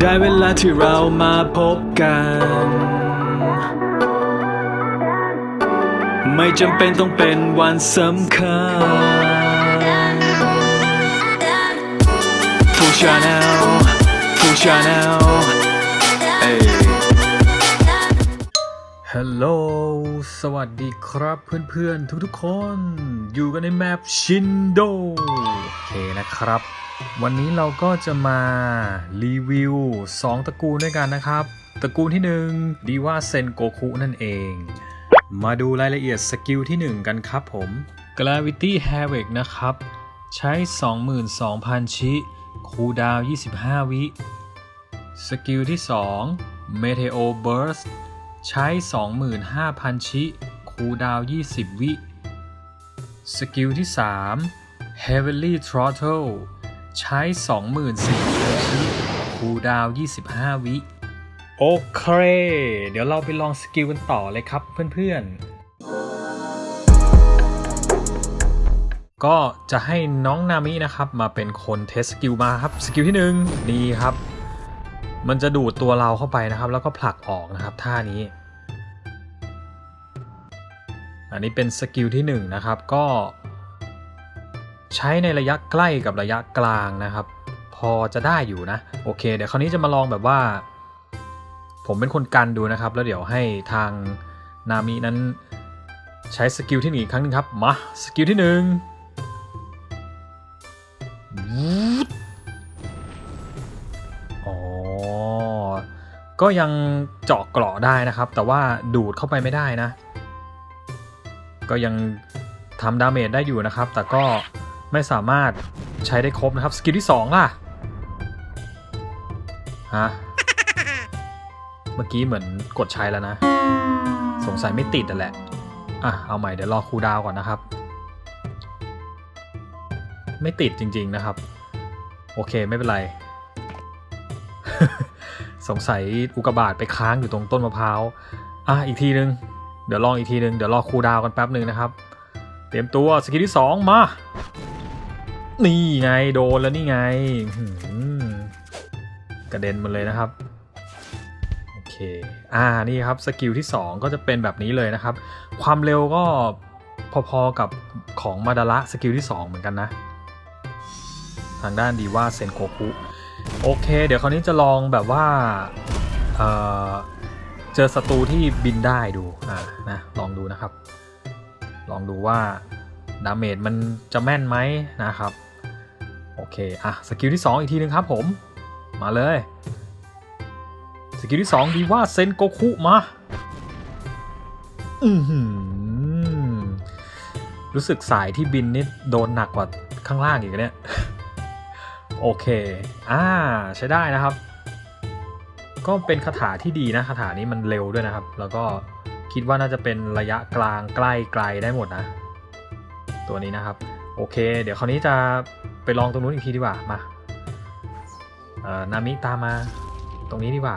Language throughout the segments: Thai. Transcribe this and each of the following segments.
ได้เวลาที่เรามาพบกัน ไม่จำเป็นต้องเป็นวันสำคัญฟูชาแนลฟูชาแนลเอ้ฮัลโหล สวัสดีครับเพื่อนๆ ทุกๆคน อยู่กันในแมปชินโด โอเคนะครับ วันนี้เราก็จะมารีวิว 2 ตระกูลด้วยกันนะครับ ตระกูลที่1ดีว่าเซนโกคุนั่นเอง มาดูรายละเอียดสกิลที่ 1 กันครับผม Gravity Havoc นะครับ ใช้ 22,000 ชิ คูดาว 25 วิ สกิลที่ 2 Meteo Burst ใช้ 25,000 ชิ คูดาว 20 วิ สกิลที่ 3 Heavenly Throttle ใช้ 24,000ชิคูลดาวน์25 วิ โอเค เดี๋ยวเราไปลองสกิลกันต่อเลยครับเพื่อนๆ ก็จะให้น้องนามินะครับมาเป็นคนเทสสกิลมาครับ สกิลที่ 1 นี่ครับ มันจะดูดตัวเราเข้าไปนะครับ แล้วก็ผลักออกนะครับท่านี้อันนี้เป็นสกิลที่1นะครับก็ ใช้ในระยะใกล้กับระยะกลางนะครับ พอจะได้อยู่นะ โอเค เดี๋ยวคราวนี้จะมาลองแบบว่า ผมเป็นคนกันดูนะครับ แล้วเดี๋ยวให้ทางนามินั้นใช้สกิลที่หนึ่งอีกครั้งหนึงครับ มา สกิลที่หนึ่งวูดอ๋อก็ยังเจาะเกราะได้นะครับ แต่ว่าดูดเข้าไปไม่ได้นะ ก็ยังทำดาเมจได้อยู่นะครับ แต่ก็ ไม่สามารถใช้ได้ครบนะครับ สกิลที่ 2 ล่ะ ฮะ เมื่อกี้เหมือนกดใช้แล้วนะ สงสัยไม่ติดอ่แหละ อะ เอาใหม่เดี๋ยวรอคูดาวก่อนนะครับ ไม่ติดจริง ๆนะครับ โอเคไม่เป็นไร สงสัยอุกกาบาตไปค้างอยู่ตรงต้นมะพร้าว อะ อีกทีนึง เดี๋ยวลองอีกทีนึง เดี๋ยวรอคูดาวกันแป๊บหนึ่งนะครับ เตรียมตัวสกิลที่ 2 มา นี่ไงโดนแล้วนี่ไงกระเด็นมาเลยนะครับโอเคอ่านี่ครับสกิลที่ 2 ก็จะเป็นแบบนี้เลยนะครับ ความเร็วก็พอๆกับของมาดาระสกิลที่ 2 เหมือนกันนะ ทางด้านดีว่าเซนโกคุโอเค เดี๋ยวคราวนี้จะลองแบบว่าเเจอศัตรูที่บินได้ดูอ่านะลองดูนะครับ ลองดูว่าดาเมจมันจะแม่นไหมนะครับ โอเค อะ สกิลที่ 2 อีกทีนึงครับผม มาเลย สกิลที่ 2 ดีว่าเซนโกคุมา อือหือรู้สึกสายที่บินนี่โดนหนักกว่าข้างล่างอีกเนี่ย โอเค อ่า ใช้ได้นะครับ ก็เป็นคาถาที่ดีนะ คาถานี้มันเร็วด้วยนะครับ แล้วก็คิดว่าน่าจะเป็นระยะกลางใกล้ไกลได้หมดนะ ตัวนี้นะครับ โอเค เดี๋ยวคราวนี้จะ ไปลองตรงนู้นอีกทีดีกว่ามาเอ่อนามิตามมาตรงนี้ดีกว่า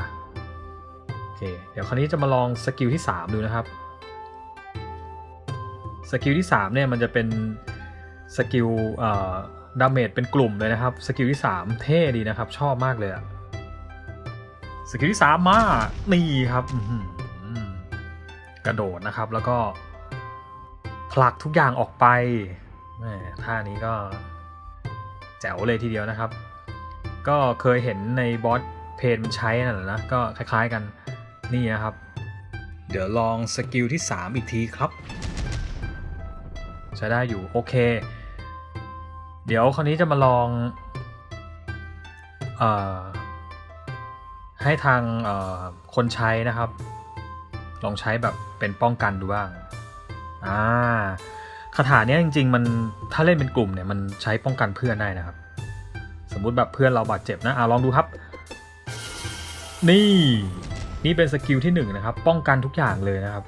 โอเคเดี๋ยวคราวนี้จะมาลองสกิลที่ 3 ดูนะครับสกิลที่3เนี่ยมันจะเป็นสกิลเอ่อดาเมจเป็นกลุ่มเลยนะครับสกิลที่ 3 เท่ดีนะครับ ชอบมากเลยอะสกิลที่ 3 มานี่ครับกระโดดนะครับแล้วก็ผลักทุกอย่างออกไปท่านี้ก็ แจ๋วเลยทีเดียวนะครับ ก็เคยเห็นในบอสเพนมันใช้นั่นแหละนะ ก็คล้ายๆกันนี่นะครับ เดี๋ยวลองสกิลที่ 3 อีกทีครับ ใช้ได้อยู่โอเค เดี๋ยวคราวนี้จะมาลองอให้ทางคนใช้นะครับ ลองใช้แบบเป็นป้องกันดูบ้างอ่า คาถาเนี้ยจริง ๆ มันถ้าเล่นเป็นกลุ่มเนี่ยมันใช้ป้องกันเพื่อนได้นะครับ สมมุติแบบเพื่อนเราบาดเจ็บนะอ่าลองดูครับ นี่นี่เป็นสกิลที่หนึ่งนะครับ ป้องกันทุกอย่างเลยนะครับ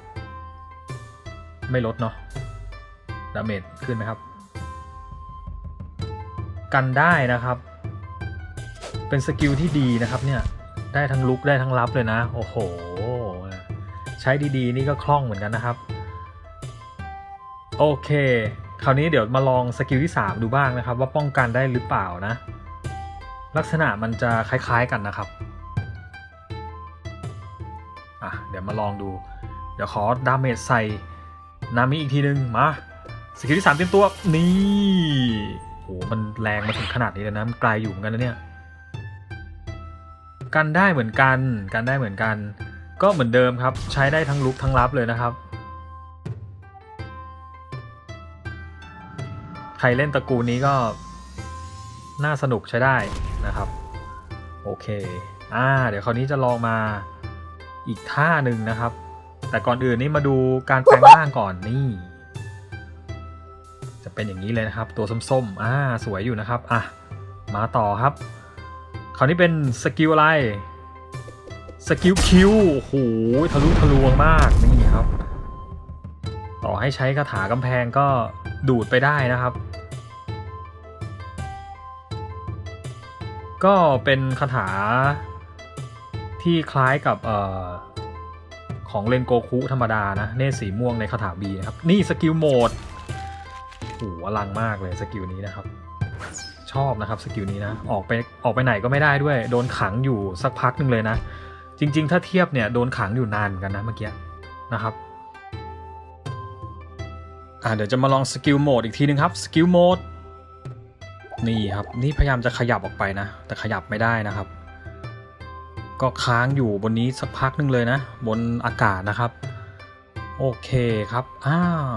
ไม่ลดเนาะดาเมจขึ้นไหมครับ กันได้นะครับ เป็นสกิลที่ดีนะครับเนี่ยได้ทั้งลุกได้ทั้งรับเลยนะ โอ้โห ใช้ดีๆ นี่ก็คล่องเหมือนกันนะครับ โอเค คราวนี้เดี๋ยวมาลองสกิลที่ 3 ดูบ้างนะครับ ว่าป้องกันได้หรือเปล่านะ ลักษณะมันจะคล้ายๆกันนะครับอะเดี๋ยวมาลองดู เดี๋ยวขอดาเมจใส่นามิอีกทีนึงมาสกิลที่3เตรียมตัวนี่โหมันแรงมาถึงขนาดนี้แล้วนะมันไกลอยู่เหมือนกันนะเนี่ยกันได้เหมือนกันกันได้เหมือนกัน ก็เหมือนเดิมครับ ใช้ได้ทั้งลุกทั้งรับเลยนะครับ รเล่นตระกูลนี้ก็ น่าสนุกใช้ได้นะครับ โอเค อ่า เดี๋ยวคราวนี้จะลองมาอีกท่าหนึ่งนะครับ แต่ก่อนอื่นนี่มาดูการแปลงร่างก่อนนี่ จะเป็นอย่างนี้เลยนะครับ ตัวส้มๆ อ่า สวยอยู่นะครับ อะ มาต่อครับ คราวนี้เป็นสกิลอะไร สกิลคิวโอ้โห ทะลุทะลวงมากนี่ครับ ต่อให้ใช้คาถากำแพงก็ดูดไปได้นะครับ ก็เป็นคาถาที่คล้ายกับเอ่อของเลนโกคุธรรมดานะเนสีม่วงในคาถาบีนะครับ นี่สกิลโหมดโอ้โหอลังมากเลยสกิลนี้นะครับ ชอบนะครับสกิลนี้นะ ออกไปออกไปไหนก็ไม่ได้ด้วย โดนขังอยู่สักพักหนึ่งเลยนะ จริง ๆ ถ้าเทียบเนี่ยโดนขังอยู่นานเหมือนกันนะเมื่อกี้นะครับอ่าเดี๋ยวจะมาลองสกิลโหมดอีกทีนึงครับสกิลโหมด นี่ครับ นี่พยายามจะขยับออกไปนะ แต่ขยับไม่ได้นะครับ ก็ค้างอยู่บนนี้สักพักนึงเลยนะ บนอากาศนะครับ โอเคครับอ้าว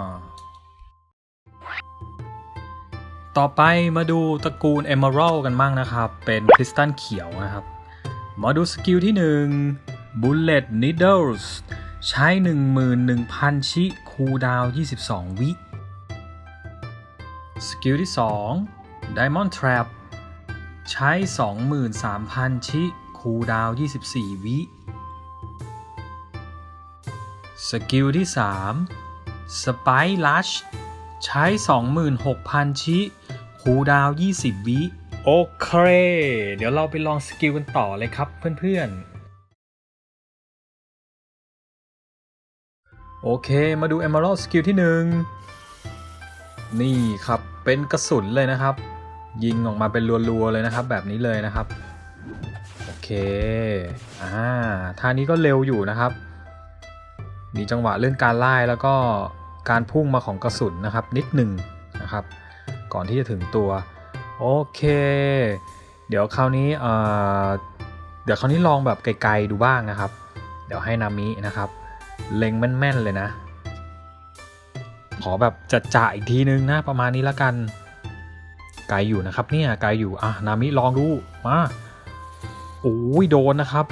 ต่อไปมาดูตระกูล Emerald กันบ้างนะครับ เป็นคริสตัลเขียวนะครับ มาดูสกิลที่ 1 Bullet Needles ใช้ 11,000 ชิคูลดาวน์22 วิ สกิลที่ 2 Diamond Trap ใช้ 23,000 ชิคูดาว 24 วิ สกิลที่ 3 Spike Rush ใช้ 26,000 ชิคูดาว 20 วิ โอเค เดี๋ยวเราไปลองสกิลกันต่อเลยครับเพื่อนๆโอเค มาดู Emerald สกิลที่ 1 นี่ครับ เป็นกระสุนเลยนะครับ ยิงออกมาเป็นรัวๆเลยนะครับ แบบนี้เลยนะครับโอเคอ่าท่านี้ก็เร็วอยู่นะครับ มีจังหวะเรื่องการไล่แล้วก็การพุ่งมาของกระสุนนะครับ นิดหนึ่งนะครับ ก่อนที่จะถึงตัวโอเค เดี๋ยวคราวนี้เอ่อเดี๋ยวคราวนี้ลองแบบไกลๆดูบ้างนะครับ เดี๋ยวให้นามินะครับ เล็งแม่นๆเลยนะ ขอแบบจัดจ่าอีกทีนึงนะประมาณนี้ละกัน ไกลอยู่นะครับเนี่ยไกลอยู่อะนามิลองดูมาโอ้ยโดนนะครับ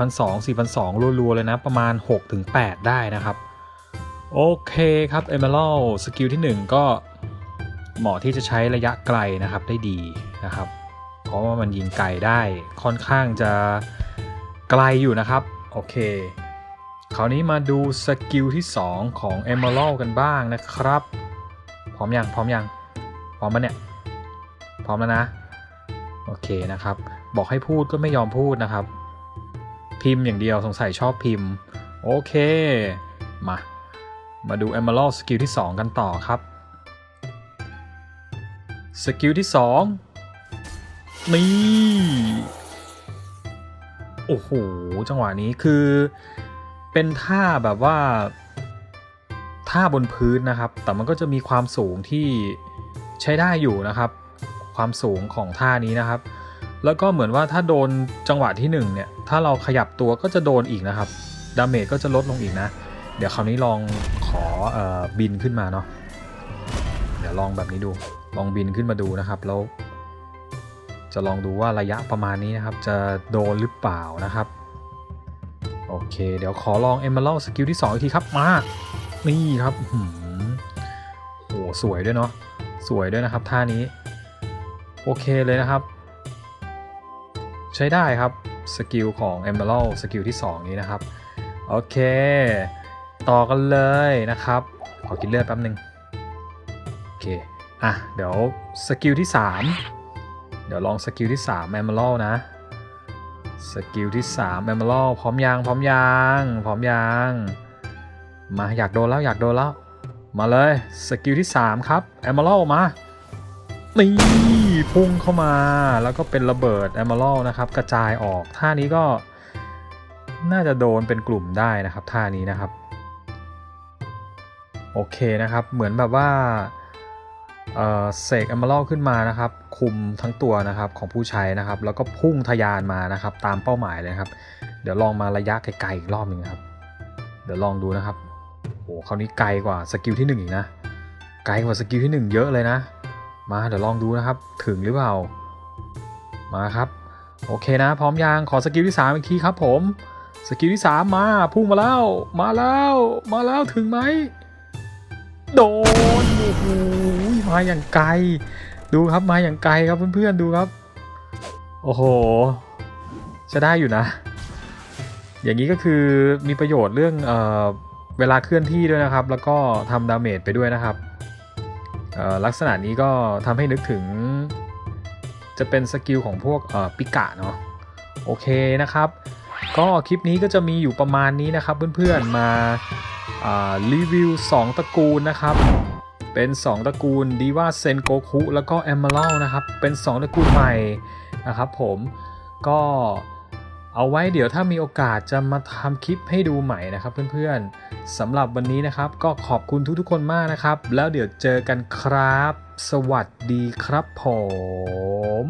4,200 4,200รัวๆเลยนะ ประมาณ 6-8 ได้นะครับ โอเคครับ Emerald สกิลที่ 1 ก็เหมาะที่จะใช้ระยะไกลนะครับได้ดีนะครับ เพราะว่ามันยิงไกลได้ค่อนข้างจะไกลอยู่นะครับ โอเค คราวนี้มาดูสกิลที่ 2 ของ Emerald กันบ้างนะครับ พร้อมยังพร้อมยังพร้อมมันเนี่ย พร้อมแล้วนะ โอเคนะครับ บอกให้พูดก็ไม่ยอมพูดนะครับ พิมพ์อย่างเดียวสงสัยชอบพิมพ์ โอเค มา มาดู Emerald สกิลที่ 2 กันต่อครับ สกิลที่ 2 นี่ โอ้โห จังหวะนี้คือ เป็นท่าแบบว่าท่าบนพื้นนะครับ แต่มันก็จะมีความสูงที่ใช้ได้อยู่นะครับ ความสูงของท่านี้นะครับ แล้วก็เหมือนว่าถ้าโดนจังหวะที่1เนี่ยถ้าเราขยับตัวก็จะโดนอีกนะครับดาเมจก็จะลดลงอีกนะ เดี๋ยวคราวนี้ลองขอออบินขึ้นมาเนาะเดี๋ยวลองแบบนี้ดูลองบินขึ้นมาดูนะครับแล้วจะลองดูว่าระยะประมาณนี้นะครับ จะโดนหรือเปล่านะครับ โอเค เดี๋ยวขอลอง Emerald สกิลที่ 2 อีกทีครับ มา นี่ครับอื้อหือโหสวยด้วยเนาะสวยด้วยนะครับท่านี้ โอเคเลยนะครับ ใช้ได้ครับสกิลของ Emerald สกิลที่ 2 นี้นะครับ โอเค ต่อกันเลยนะครับ ขอกินเลือดแป๊บนึง โอเค อะ เดี๋ยวสกิลที่ 3 เดี๋ยวลองสกิลที่ 3 Emerald นะสกิลที่3 Emerald พร้อมยังพร้อมยังพร้อมยังมาอยากโดนแล้วอยากโดนแล้ว มาเลยสกิลที่ 3 ครับ Emerald มานี่ พุ่งเข้ามาแล้วก็เป็นระเบิด Emerald นะครับ กระจายออกท่านี้ก็น่าจะโดนเป็นกลุ่มได้นะครับท่านี้นะครับ โอเคนะครับ เหมือนแบบว่าเอ่อเสก Emerald ขึ้นมานะครับ คุมทั้งตัวนะครับของผู้ใช้นะครับ แล้วก็พุ่งทยานมานะครับ ตามเป้าหมายเลยครับ เดี๋ยวลองมาระยะไกลๆอีกรอบหนึ่งครับ เดี๋ยวลองดูนะครับโอ้คราวนี้ไกลกว่าสกิลที่หนึ่งอีกนะไกลกว่าสกิลที่หนึ่งเยอะเลยนะ มาเดี๋ยวลองดูนะครับ ถึงหรือเปล่า มาครับ โอเคนะ พร้อมยังขอสกิลที่ 3 อีกทีครับผม สกิลที่ 3 มาพุ่งมาแล้ว มาแล้ว มาแล้วถึงไหม โดนโอ้โหมาอย่างไกล ดูครับมาอย่างไกลครับเพื่อนๆดูครับ โอ้โห จะได้อยู่นะ อย่างนี้ก็คือมีประโยชน์เรื่องเอเวลาเคลื่อนที่ด้วยนะครับ แล้วก็ทำดาเมจไปด้วยนะครับ ลักษณะนี้ก็ทำให้นึกถึง จะเป็นสกิลของพวกปิกะเนาะโอเคนะครับ ก็คลิปนี้ก็จะมีอยู่ประมาณนี้นะครับเพื่อนๆมารีวิว 2 ตระกูลนะครับ เป็น 2 ตระกูลดีว่าเซนโกคุแล้วก็ e m e r a l d นะครับ เป็น 2 ตระกูลใหม่นะครับผมก็เอาไว้เดี๋ยวถ้ามีโอกาสจะมาทำคลิปให้ดูใหม่นะครับเพื่อนๆ สำหรับวันนี้นะครับ ก็ขอบคุณทุกๆคนมากนะครับ แล้วเดี๋ยวเจอกันครับ สวัสดีครับผม